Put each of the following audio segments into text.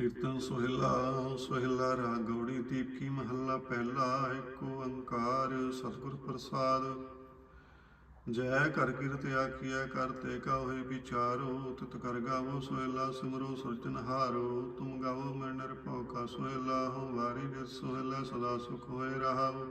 ਕੀਰਤਨ ਸੋਹਿਲਾ ਸੋਹਿਲਾ ਰਾਗ ਗੌੜੀ ਦੀਪਕੀ ਮਹੱਲਾ ਪਹਿਲਾ ਏਕ ਓੰਕਾਰ ਸਤਿਗੁਰ ਪ੍ਰਸਾਦ। ਜੈ ਕਰ ਕੀਰਤ ਕਰ ਕਰਤੇ ਕਾ ਹੋਏ ਵਿਚਾਰੋ, ਤਿਤ ਕਰ ਗਾਵੋ ਸੋਹਿਲਾ, ਸਿਮਰੋ ਸਿਰਜਨਹਾਰੋ ਤੁਮ ਗਾਵੋ ਮੈਂ ਨਿਰਭਉ ਕਾ ਸੋਹਿਲਾ, ਹਉ ਵਾਰੀ ਨਿਤ ਸੋਹਿਲਾ, ਸਦਾ ਸੁਖ ਹੋਏ ਰਹਾਓ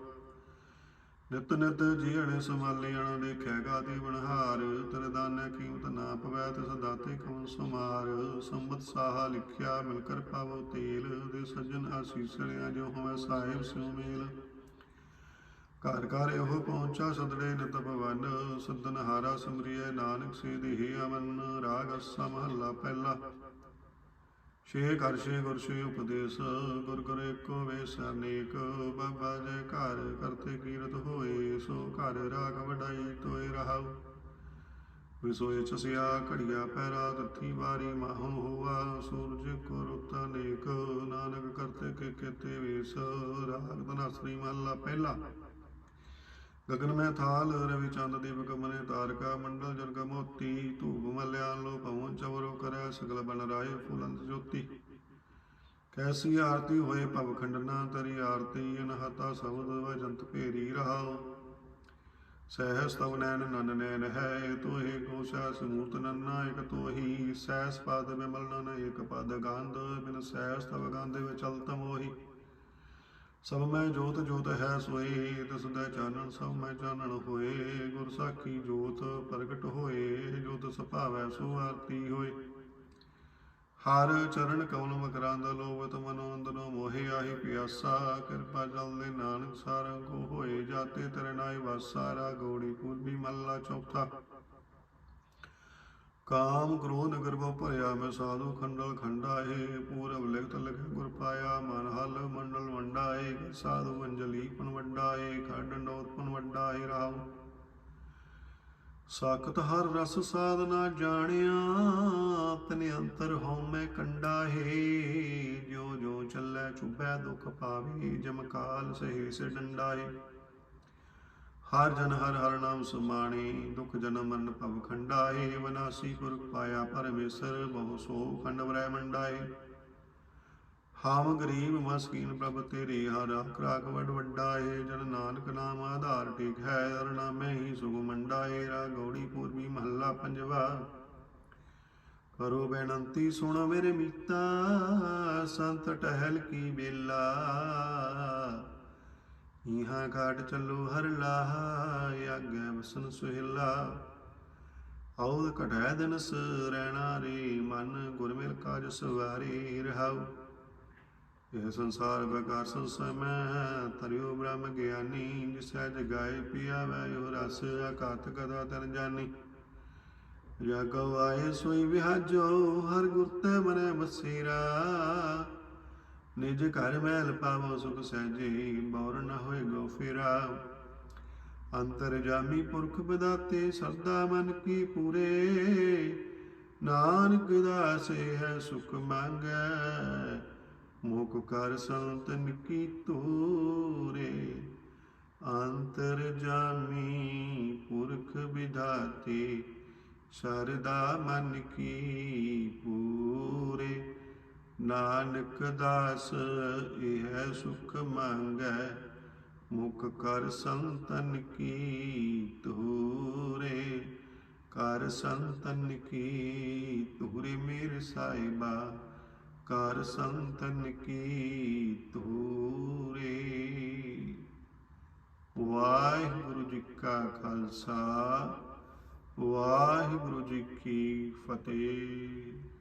ਨਿਤ ਨਿਤ ਜੀਣੇ ਸੰਭਾਲੀਣ ਦੇਖੈ ਗਾਦੀ ਬਨਹਾਰ ਤੇਰੇ ਦਾਨੈ ਕੀਮਤ ਨਾ ਪਵੈ, ਤਿਸ ਦਾਤੇ ਕਉ ਸਮਾਰ। ਸੰਬਤ ਸਾਹਾ ਲਿਖਿਆ ਮਿਲ ਕਰ ਪਾਵੋ ਤੇਲ, ਦੇ ਸੱਜਣ ਆਸੀਸੜਿਆ ਜੋ ਹੋਵੇ ਸਾਹਿਬ ਸਿਉ ਮੇਲ। ਘਰ ਘਰ ਇਹੋ ਪਹੁੰਚਾ ਸਦੜੇ ਨਿਤ ਭਵਨ ਸਦਨ ਹਾਰਾ ਸਿਮਰਿਐ ਨਾਨਕ ਸੇ ਦੇਹ ਅਮਨ, ਰਾਗ ਅਸਾ ਮਹੱਲਾ ਪਹਿਲਾ। ਛੇ ਘਰ, ਛੇ ਗੁਰ, ਛੇ ਉਪਦੇਸ਼, ਗੁਰ ਗੁਰ ਏਕੋ ਵੇਸ, ਅਨੇਕ। ਬਾਬਾ ਜੈ ਘਰ ਕਰਤੇ ਕੀਰਤ ਹੋਏ, ਸੋ ਘਰ ਰਾਗ ਵਡਾਈ ਤੋਏ ਰਹਾਉ। ਵਿਸੋਏ ਚਸਿਆ, ਘੜੀਆ ਪੈਰਾ, ਤਥੀ ਵਾਰੀ ਮਾਹੋ ਹੋਆ। ਸੂਰਜ ਕੋ ਰੁੱਤ ਅਨੇਕ, ਨਾਨਕ ਕਰਤੇ ਕੇ ਕੇਤੇ ਵੇਸ। ਰਾਗ ਧਨਾਸਰੀ ਮਹੱਲਾ ਪਹਿਲਾ। ਗਗਨ ਮੈਂ ਥਾਲ, ਰਵੀ ਚੰਦ ਦੀਪਕ ਮਨੇ ਤਾਰਕਾ, ਮੰਡਲ ਜਨਕ ਸਗਲ ਬਨ ਰਾਏ ਫੁਲੰਤ ਜੋਤੀ। ਕੈਸੀ ਆਰਤੀ ਹੋਏ ਭਵ ਖੰਡਨਾ, ਤਰੀ ਆਰਤੀ ਅਨਹਤਾ ਸਬਦ ਵਜੰਤ ਭੇਰੀ ਰਹਾਓ ਸਹਿਸ ਤਵ ਨੈਨ ਨਨ ਨੈਣ ਹੈ ਤੋਹੇ ਕੋਸ਼ਾ ਸਮੂਰਤ ਨੰਨਾ ਇਕ ਤੋਹੀ ਸਹਿਸ ਪਦ ਬਿਮਲ ਨਨ, ਇਕ ਪਦ ਗੰਧ ਬਿਨ ਸਹਿਸ ਤਵ ਗੰਧ ਵਿਚ ਚਲਤ ਸਭ ਮੈਂ ਜੋਤ ਜੋਤ ਹੈ ਸੋਏ ਤਿਸ ਦਾ ਚਾਨਣ ਸਭ ਮੈਂ ਚਾਨਣ ਹੋਏ। ਗੁਰ ਸਾਖੀ ਜੋਤ ਪ੍ਰਗਟ ਹੋਏ, ਜੋਤ ਤਿਸ ਸੋ ਆਰਤੀ ਹੋਏ। ਹਰ ਚਰਨ ਕਮਲ ਮਕਰੰਦ ਲੋਭਤ ਮਨੋ ਅੰਦਰੋ ਮੋਹਿ ਆਹੀ ਪਿਆਸਾ, ਕਿਰਪਾ ਜਲ ਦੇ ਨਾਨਕ ਸਾਰੰ ਕੋ ਹੋਏ ਜਾਤੇ ਤੇਰੇ ਵਾਸਾ ਰਾ ਗੋੜੀ ਪੂਰਬੀ ਮੱਲਾ ਚੌਥਾ। ਕਾਮ ਕ੍ਰੋਧ ਨਗਰ ਬਹੁ ਭਰਿਆ, ਮੈਂ ਸਾਧੂ ਖੰਡਲ ਖੰਡਾ ਏ ਪੂਰਬ ਲਿਖਤ ਲਿਖ ਗੁਰ ਪਾਇਆ, ਮਨ ਹਲ ਮੰਡਲ ਵੰਡਾ ਏ ਸਾਧੂ ਅੰਜਲੀ ਪਨ ਵੰਡਾਏ ਖੰਡ ਨੋਤ ਪਨ ਵੰਡਾਏ ਸਾਖਤ ਹਰ ਰਸ ਸਾਧਨਾ ਜਾਣਿਆ, ਤਨ ਅੰਤਰ ਹਉ ਕੰਡਾ ਹੈ। ਜੋ ਜੋ ਚੱਲੈ ਚੁਬੈ ਦੁਖ ਪਾਵੇ ਜਮਕਾਲ ਸਹੀ ਸੇ ਡੰਡਾ ਹਰ ਜਨ ਹਰ ਹਰ ਨਾਮ ਸਮਾਣੀ, ਦੁਖ ਜਨਮ ਮਰਨ ਭਵ ਖੰਡਾਏ ਵਿਨਾਸੀ ਪੁਰਖ ਪਾਇਆ ਪਰਮੇਸ਼ਰ ਬਹੁ ਸੋ ਖੰਡ ਬ੍ਰਹਮੰਡਾਏ ਹਾਮ ਗਰੀਬ ਮਸਕੀਨ ਪ੍ਰਭ ਤੇਰੇ ਹਰਾ ਆਖਰਾਕ ਵਡ ਵੱਡਾਏ, ਜਨ ਨਾਨਕ ਨਾਮ ਆਧਾਰ ਟੇਕ ਹੈ ਅਰ ਹੀ ਸੁਖ ਮੰਡਾਏ ਰਾ ਗੌੜੀ ਪੂਰਬੀ ਮਹੱਲਾ ਪੰਜਵਾ। ਕਰੋ ਬੇਨੰਤੀ ਸੁਣ ਮੇਰੇ ਮੀਤਾ, ਸੰਤ ਟਹਿਲ ਕੀ ਬੇਲਾ। ਇਹਾਂ ਘਾਟ ਚੱਲੋ ਹਰ ਲਾਹਾ ਆਗੇ ਵਸਨ ਸੁਹਿਲਾ। ਔਦ ਕਢੈ ਦਿਨਸ, ਰਹਿਣਾ ਰੇ ਮਨ ਗੁਰ ਮਿਲ ਕਾਜ ਸਵਾਰੀ, ਰਹਾਉ। ਇਹ ਸੰਸਾਰ ਬਕਾਰ ਸੰਸਮੈ ਤਰਿਓ ਬ੍ਰਹਮ ਗਿਆਨੀ, ਜਿਸੈ ਜਗਾਏ ਪਿਆ ਉਹ ਰਸ ਅਕਾਤ ਕਦਾ ਤਨ ਜਾਨੀ। ਜਗਉ ਆਏ ਸੋਈ ਵਿਹਾਜੋ, ਹਰ ਗੁਰ ਤੇ ਮਨੇ ਬਸੀਰਾ। ਨਿਜ ਘਰ ਮਹਿਲ ਪਾਵੋ, ਸੁਖ ਸਹਿਜੇ, ਬੌਰ ਨ ਹੋਏ ਗੋ ਫੇਰਾ। ਅੰਤਰ ਜਾਮੀ ਪੁਰਖ ਬਦਾਤੇ, ਸਰਦਾ ਮਨ ਕੀ ਪੂਰੇ। ਨਾਨਕ ਦਾਸੇ ਹੈ ਸੁਖ ਮੰਗੈ ਮੁਖ ਕਰ ਸੰਤਨ ਕੀ ਤੂਰੇ ਅੰਤਰ ਜਾਮੀ ਪੁਰਖ ਵਿਧਾਤੇ, ਸਰਦਾ ਮਨ ਕੀ ਪੂਰੇ। ਨਾਨਕ ਦਾਸ ਇਹ ਸੁਖ ਮੰਗੈ, ਮੁਖ ਕਰ ਸੰਤਨ ਕੀ ਤੂਰੇ ਕਰ ਸੰਤਨ ਕੀ ਤੂਰੇ ਮੇਰੇ ਸਾਈਬਾ ਕਰ ਸੰਤਨ ਕੀ ਧੂਰੇ। ਵਾਹਿਗੁਰੂ ਜੀ ਕਾ ਖਾਲਸਾ ਵਾਹਿਗੁਰੂ ਜੀ ਕੀ ਫਤਿਹ।